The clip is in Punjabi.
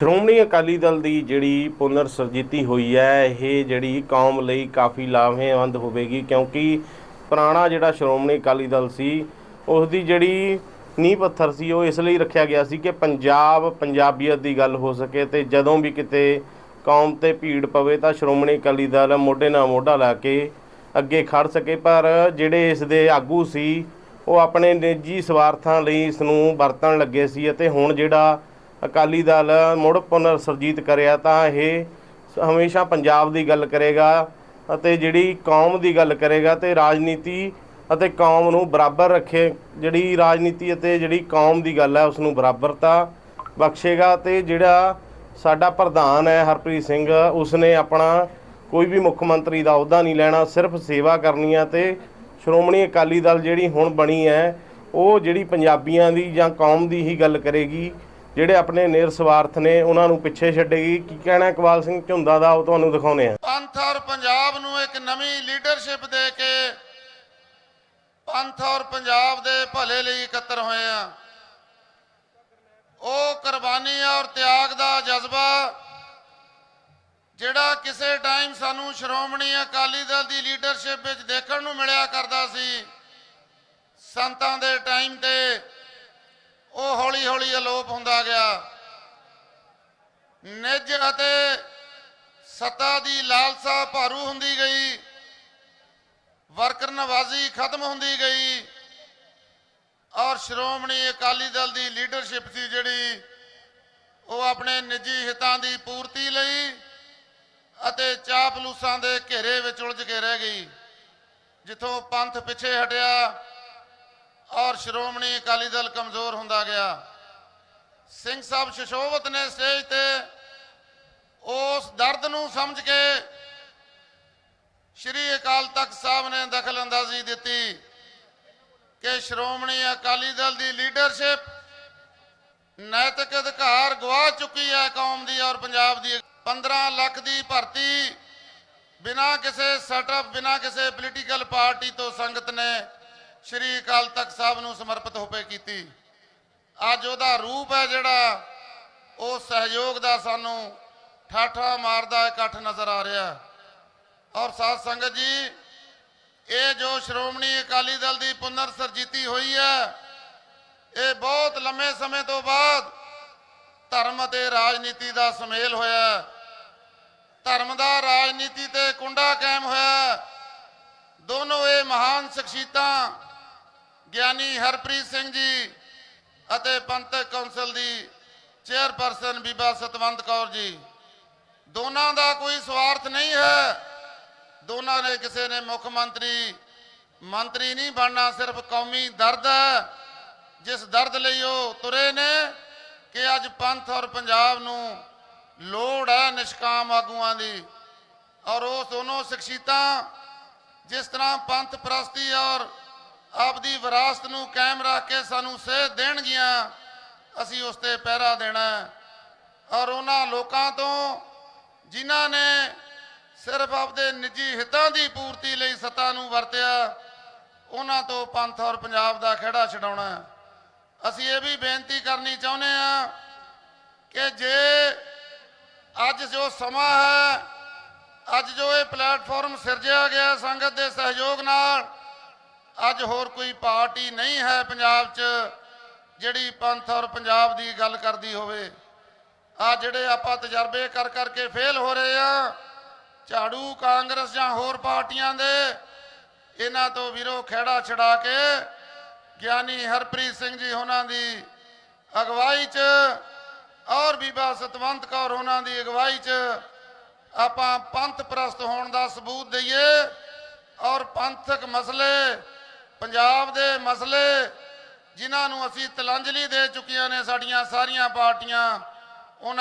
ਸ਼੍ਰੋਮਣੀ ਅਕਾਲੀ ਦਲ ਦੀ ਜਿਹੜੀ ਪੁਨਰ ਸਰਜੀਤੀ ਹੋਈ ਹੈ, ਇਹ ਜਿਹੜੀ ਕੌਮ ਲਈ ਕਾਫੀ ਲਾਭੇਵੰਦ ਹੋਵੇਗੀ ਕਿਉਂਕਿ ਪੁਰਾਣਾ ਜਿਹੜਾ ਸ਼੍ਰੋਮਣੀ ਅਕਾਲੀ ਦਲ ਸੀ ਉਸ ਦੀ ਜਿਹੜੀ ਨੀਂਹ ਪੱਥਰ ਸੀ, ਉਹ ਇਸ ਲਈ ਰੱਖਿਆ ਗਿਆ ਸੀ ਕਿ ਪੰਜਾਬ ਪੰਜਾਬੀਅਤ ਦੀ ਗੱਲ ਹੋ ਸਕੇ ਤੇ ਜਦੋਂ ਵੀ ਕਿਤੇ ਕੌਮ ਤੇ ਭੀੜ ਪਵੇ ਤਾਂ ਸ਼੍ਰੋਮਣੀ ਅਕਾਲੀ ਦਲ ਮੋਢੇ ਨਾਲ ਮੋਢਾ ਲਾ ਕੇ ਅੱਗੇ ਖੜ ਸਕੇ, ਪਰ ਜਿਹੜੇ ਇਸ ਦੇ ਆਗੂ ਸੀ, ਉਹ ਆਪਣੇ ਨਿੱਜੀ ਸਵਾਰਥਾਂ ਲਈ ਇਸ ਨੂੰ ਵਰਤਣ ਲੱਗੇ ਸੀ ਅਤੇ ਹੁਣ ਜਿਹੜਾ ਅਕਾਲੀ ਦਲ ਮੁੜ ਪੁਨਰ ਸਰਜੀਤ ਕਰਿਆ ਤਾਂ ਇਹ ਹਮੇਸ਼ਾ ਪੰਜਾਬ ਦੀ ਗੱਲ ਕਰੇਗਾ ਅਤੇ ਜਿਹੜੀ ਕੌਮ ਦੀ ਗੱਲ ਕਰੇਗਾ ਤੇ ਰਾਜਨੀਤੀ ਅਤੇ ਕੌਮ ਨੂੰ ਬਰਾਬਰ ਰੱਖੇ, ਜਿਹੜੀ ਰਾਜਨੀਤੀ ਅਤੇ ਜਿਹੜੀ ਕੌਮ ਦੀ ਗੱਲ ਹੈ ਉਸ ਨੂੰ ਬਰਾਬਰਤਾ ਬਖਸ਼ੇਗਾ ਤੇ ਜਿਹੜਾ ਸਾਡਾ ਪ੍ਰਧਾਨ ਹੈ ਹਰਪ੍ਰੀਤ ਸਿੰਘ, ਉਸਨੇ ਆਪਣਾ ਕੋਈ ਵੀ ਮੁੱਖ ਮੰਤਰੀ ਦਾ ਅਹੁਦਾ ਨਹੀਂ ਲੈਣਾ, ਸਿਰਫ ਸੇਵਾ ਕਰਨੀ ਆ ਤੇ ਸ਼੍ਰੋਮਣੀ ਅਕਾਲੀ ਦਲ ਜਿਹੜੀ ਹੁਣ ਬਣੀ ਹੈ, ਉਹ ਜਿਹੜੀ ਪੰਜਾਬੀਆਂ ਦੀ ਜਾਂ ਕੌਮ ਦੀ ਹੀ ਗੱਲ ਕਰੇਗੀ ਜਿਹੜੇ ਆਪਣੇ ਨਿਰਸਵਾਰਥ ਨੇ, ਉਹਨਾਂ ਨੂੰ ਪਿੱਛੇ ਛੱਡੇਗੀ। ਕੀ ਕਹਿਣਾ ਇਕਬਾਲ ਸਿੰਘ ਝੁੰਦਾ ਦਾ, ਉਹ ਤੁਹਾਨੂੰ ਦਿਖਾਉਨੇ ਆ ਪੰਥ ਔਰ ਪੰਜਾਬ ਨੂੰ ਇੱਕ ਨਵੀਂ ਲੀਡਰਸ਼ਿਪ ਦੇ ਕੇ ਪੰਥ ਔਰ ਪੰਜਾਬ ਦੇ ਭਲੇ ਲਈ ਇਕੱਤਰ ਹੋਏ ਆ। ਉਹ ਕੁਰਬਾਨੀ ਔਰ ਤਿਆਗ ਦਾ ਜਜ਼ਬਾ, ਜਿਹੜਾ ਕਿਸੇ ਟਾਈਮ ਸਾਨੂੰ ਸ਼੍ਰੋਮਣੀ ਅਕਾਲੀ ਦਲ ਦੀ ਲੀਡਰਸ਼ਿਪ ਵਿੱਚ ਦੇਖਣ ਨੂੰ ਮਿਲਿਆ ਕਰਦਾ ਸੀ, ਸੰਤਾਂ ਦੇ ਟਾਈਮ ਤੇ ਉਹ ਹੌਲੀ ਹੌਲੀ ਅਲੋਪ ਹੁੰਦਾ ਗਿਆ। ਨਿੱਜ ਅਤੇ ਸੱਤਾ ਦੀ ਲਾਲਸਾ ਭਾਰੂ ਹੁੰਦੀ ਗਈ। ਵਰਕਰ ਨਵਾਜ਼ੀ ਖਤਮ ਹੁੰਦੀ ਗਈ। ਔਰ ਸ਼੍ਰੋਮਣੀ ਅਕਾਲੀ ਦਲ ਦੀ ਲੀਡਰਸ਼ਿਪ ਸੀ ਜਿਹੜੀ, ਉਹ ਆਪਣੇ ਨਿੱਜੀ ਹਿੱਤਾਂ ਦੀ ਪੂਰਤੀ ਲਈ ਅਤੇ ਚਾਪਲੂਸਾਂ ਦੇ ਘੇਰੇ ਵਿੱਚ ਉਲਝ ਕੇ ਰਹਿ ਗਈ, ਜਿੱਥੋਂ ਪੰਥ ਪਿੱਛੇ ਹਟਿਆ। ਔਰ ਸ਼੍ਰੋਮਣੀ ਅਕਾਲੀ ਦਲ ਕਮਜ਼ੋਰ ਹੁੰਦਾ ਗਿਆ। ਸਿੰਘ ਸਾਹਿਬ ਸ਼ਸ਼ੋਭਤ ਨੇ ਸਟੇਜ ਤੇ ਉਸ ਦਰਦ ਨੂੰ ਸਮਝ ਕੇ ਸ਼੍ਰੀ ਅਕਾਲ ਤਖਤ ਸਾਹਿਬ ਨੇ ਦਖਲ ਅੰਦਾਜ਼ੀ ਦਿੱਤੀ ਕਿ ਸ਼੍ਰੋਮਣੀ ਅਕਾਲੀ ਦਲ ਦੀ ਲੀਡਰਸ਼ਿਪ ਨੈਤਿਕ ਅਧਿਕਾਰ ਗਵਾ ਚੁੱਕੀ ਹੈ ਕੌਮ ਦੀ ਔਰ ਪੰਜਾਬ ਦੀ। 15 ਲੱਖ ਦੀ ਭਰਤੀ ਬਿਨਾਂ ਕਿਸੇ ਸੈਟਅਪ, ਬਿਨਾਂ ਕਿਸੇ ਪੋਲੀਟੀਕਲ ਪਾਰਟੀ ਤੋਂ ਸੰਗਤ ਨੇ ਸ਼੍ਰੀ ਅਕਾਲ ਤਖਤ ਸਾਹਿਬ ਨੂੰ ਸਮਰਪਿਤ ਹੋ ਕੇ ਕੀਤੀ। ਅੱਜ ਉਹਦਾ ਰੂਪ ਹੈ ਜਿਹੜਾ ਉਹ ਸਹਿਯੋਗ ਦਾ ਸਾਨੂੰ ਠਾਠਾ ਮਾਰਦਾ ਇਕੱਠ ਨਜ਼ਰ ਆ ਰਿਹਾ ਔਰ ਸਾਧ ਸੰਗਤ ਜੀ, ਇਹ ਜੋ ਸ਼੍ਰੋਮਣੀ ਅਕਾਲੀ ਦਲ ਦੀ ਪੁਨਰ ਸਰਜੀਤੀ ਹੋਈ ਹੈ, ਇਹ ਬਹੁਤ ਲੰਮੇ ਸਮੇਂ ਤੋਂ ਬਾਅਦ ਧਰਮ ਅਤੇ ਰਾਜਨੀਤੀ ਦਾ ਸੁਮੇਲ ਹੋਇਆ ਹੈ। ਧਰਮ ਦਾ ਰਾਜਨੀਤੀ ਤੇ ਕੁੰਡਾ ਕਾਇਮ ਹੋਇਆ ਦੋਨੋਂ ਇਹ ਮਹਾਨ ਸ਼ਖਸੀਅਤਾਂ ਗਿਆਨੀ ਹਰਪ੍ਰੀਤ ਸਿੰਘ ਜੀ ਅਤੇ ਪੰਥਕ ਕੌਂਸਲ ਦੀ ਚੇਅਰਪਰਸਨ ਬੀਬਾ ਸਤਵੰਤ ਕੌਰ ਜੀ। ਦੋਨਾਂ ਦਾ ਕੋਈ ਸਵਾਰਥ ਨਹੀਂ ਹੈ। ਦੋਨਾਂ ਨੇ ਕਿਸੇ ਨੇ ਮੁੱਖ ਮੰਤਰੀ ਮੰਤਰੀ ਨਹੀਂ ਬਣਨਾ, ਸਿਰਫ ਕੌਮੀ ਦਰਦ ਹੈ, ਜਿਸ ਦਰਦ ਲਈ ਉਹ ਤੁਰੇ ਨੇ ਕਿ ਅੱਜ ਪੰਥ ਔਰ ਪੰਜਾਬ ਨੂੰ ਲੋੜ ਹੈ ਨਿਸ਼ਕਾਮ ਆਗੂਆਂ ਦੀ। ਔਰ ਉਹ ਦੋਨੋਂ ਸ਼ਖਸੀਅਤਾਂ ਜਿਸ ਤਰ੍ਹਾਂ ਪੰਥ ਪ੍ਰਸਤੀ ਔਰ ਆਪਦੀ ਵਿਰਾਸਤ ਨੂੰ ਕਾਇਮ ਰੱਖ ਕੇ ਸਾਨੂੰ ਸੇਧ ਦੇਣਗੀਆਂ, ਅਸੀਂ ਉਸ ਤੇ ਪਹਿਰਾ ਦੇਣਾ ਔਰ ਉਹਨਾਂ ਲੋਕਾਂ ਤੋਂ ਜਿਨ੍ਹਾਂ ਨੇ ਸਿਰਫ ਆਪਦੇ ਨਿੱਜੀ ਹਿੱਤਾਂ ਦੀ ਪੂਰਤੀ ਲਈ ਸੱਤਾ ਨੂੰ ਵਰਤਿਆ, ਉਹਨਾਂ ਤੋਂ ਪੰਥ ਔਰ ਪੰਜਾਬ ਦਾ ਖਿਹੜਾ ਛਡਾਉਣਾ ਅਸੀਂ ਇਹ ਵੀ ਬੇਨਤੀ ਕਰਨੀ ਚਾਹੁੰਦੇ ਆ ਕਿ ਜੇ ਅੱਜ ਜੋ ਸਮਾਂ ਹੈ, ਅੱਜ ਜੋ ਇਹ ਪਲੇਟਫਾਰਮ ਸਿਰਜਿਆ ਗਿਆ ਸੰਗਤ ਦੇ ਸਹਿਯੋਗ ਨਾਲ ਅੱਜ ਹੋਰ ਕੋਈ ਪਾਰਟੀ ਨਹੀਂ ਹੈ ਪੰਜਾਬ 'ਚ ਜਿਹੜੀ ਪੰਥ ਔਰ ਪੰਜਾਬ ਦੀ ਗੱਲ ਕਰਦੀ ਹੋਵੇ। ਆ ਜਿਹੜੇ ਆਪਾਂ ਤਜਰਬੇ ਕਰ ਕਰਕੇ ਫੇਲ ਹੋ ਰਹੇ ਆ, ਝਾੜੂ ਕਾਂਗਰਸ ਜਾਂ ਹੋਰ ਪਾਰਟੀਆਂ ਦੇ, ਇਹਨਾਂ ਤੋਂ ਵੀਰੋ ਖਹਿੜਾ ਛਡਾ ਕੇ ਗਿਆਨੀ ਹਰਪ੍ਰੀਤ ਸਿੰਘ ਜੀ ਉਹਨਾਂ ਦੀ ਅਗਵਾਈ 'ਚ ਔਰ ਬੀਬਾ ਸਤਵੰਤ ਕੌਰ ਉਹਨਾਂ ਦੀ ਅਗਵਾਈ 'ਚ ਆਪਾਂ ਪੰਥ ਪ੍ਰਸਤ ਹੋਣ ਦਾ ਸਬੂਤ ਦਈਏ ਔਰ ਪੰਥਕ ਮਸਲੇ ਪੰਜਾਬ ਦੇ ਮਸਲੇ ਜਿਨ੍ਹਾਂ ਨੂੰ ਅਸੀਂ ਤਲੰਜਲੀ ਦੇ ਚੁੱਕੀਆਂ ਨੇ ਸਾਡੀਆਂ ਸਾਰੀਆਂ ਪਾਰਟੀਆਂ